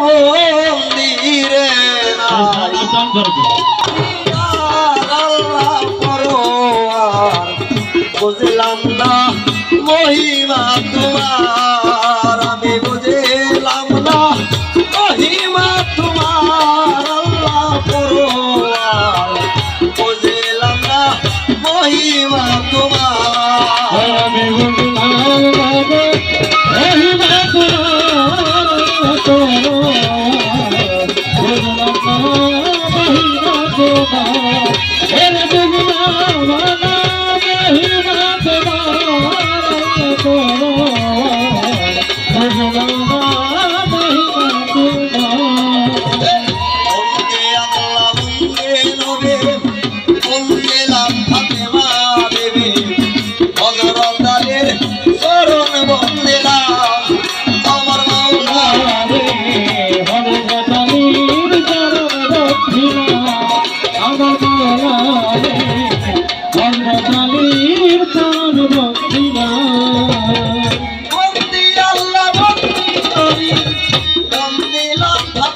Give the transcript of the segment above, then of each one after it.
মন্দিরে নাই আল্লাহ পরোয়ার। বুঝলাম না মহিমা তোমার।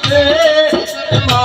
লাভ ফাতেমা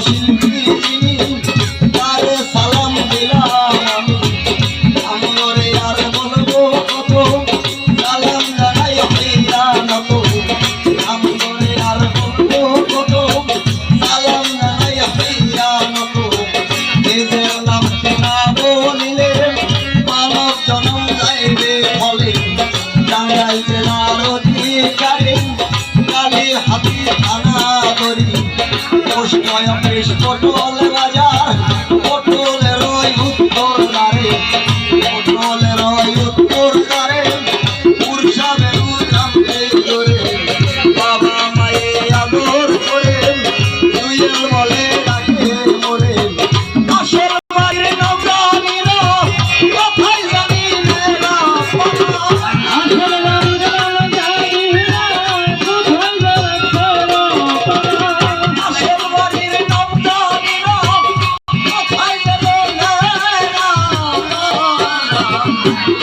শিল্পী Olha o peixe, corpo ao Thank you.